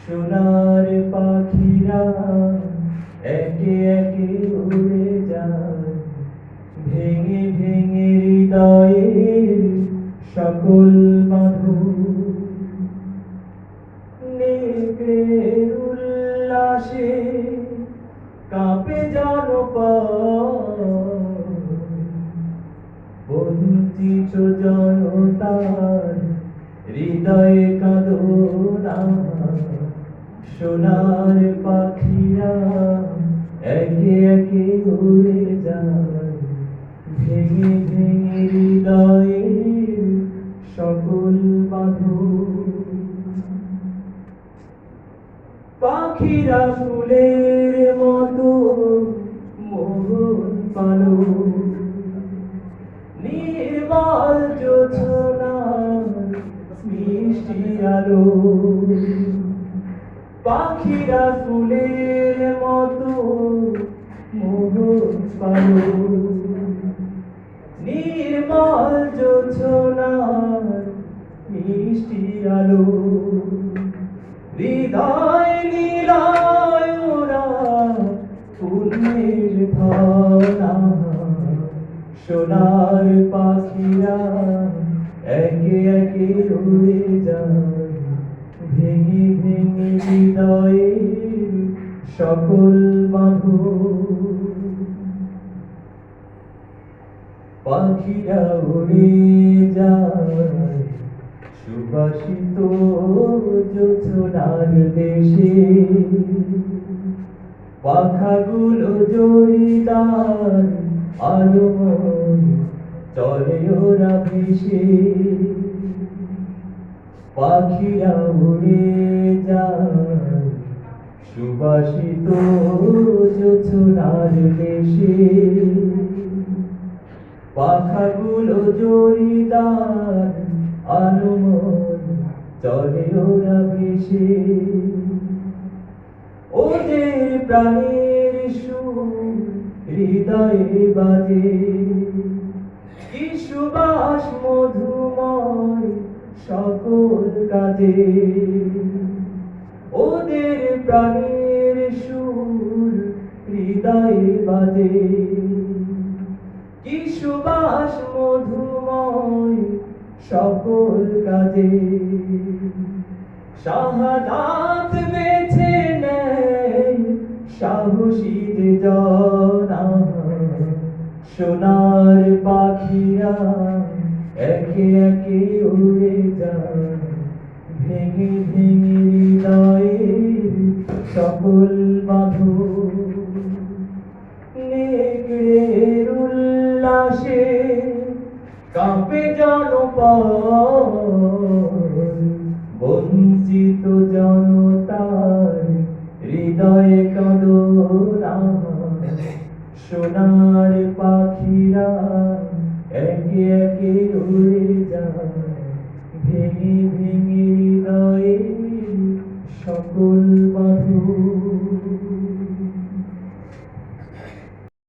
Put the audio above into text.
সোনার পাখিরা একে একে উড়ে যায়। ভেঙে ভেঙে হৃদয়ের সকল মাধু। উল্লাসে কাঁপে জনপদ বঞ্চিত জনতার হৃদয়ে কাঁদোনা সোনার পাখিরা একে একে উড়ে যায়। ভেঙে ভেঙে হৃদয়ে সকল বাঁধন পাখিরা ফুলের মতো মোহন পালো। নির্মল জোছনার মিষ্টি আলো পাখিরা ফুলের মতো মোহন পালো। নির্মল মিষ্টি আলো। হৃদয় নীলায় পুণ্যের ধনা সোনার পাখিরা একে একে উড়ে যায়, ভেঙে ভেঙে হৃদয়ে সকল বাঁধন পাখিরা উড়ে যায় সুবাসিত যোছনার দেশে। পাখাগুলো জড়িদার আলোময় চলে ওরা ভেসে। পাখিরা উড়ে যায়। সুবাসিত যোছনার দেশে। পাখাগুলো জড়িদার আলোময় চলে ওরা ভেসে। ওদের প্রাণের সুর হৃদয়ে বাজে। কি সুবাস মধুময় সকল কাজে। ওদের প্রাণের সুর হৃদয়ে বাজে। কি সুবাস মধুময় সকল কাজে। শাহাদাত বেছে নেয় সাহসী যে জনা পাখিরা একে একে উড়ে যায়। ভেঙে ভেঙে হৃদয়ের সকল বাঁধন। নেকড়ের উল্লাসে কাঁপে জনপদ। বঞ্চিত জনতার হৃদয়ে কাঁদোনা সোনার পাখিরা full madhu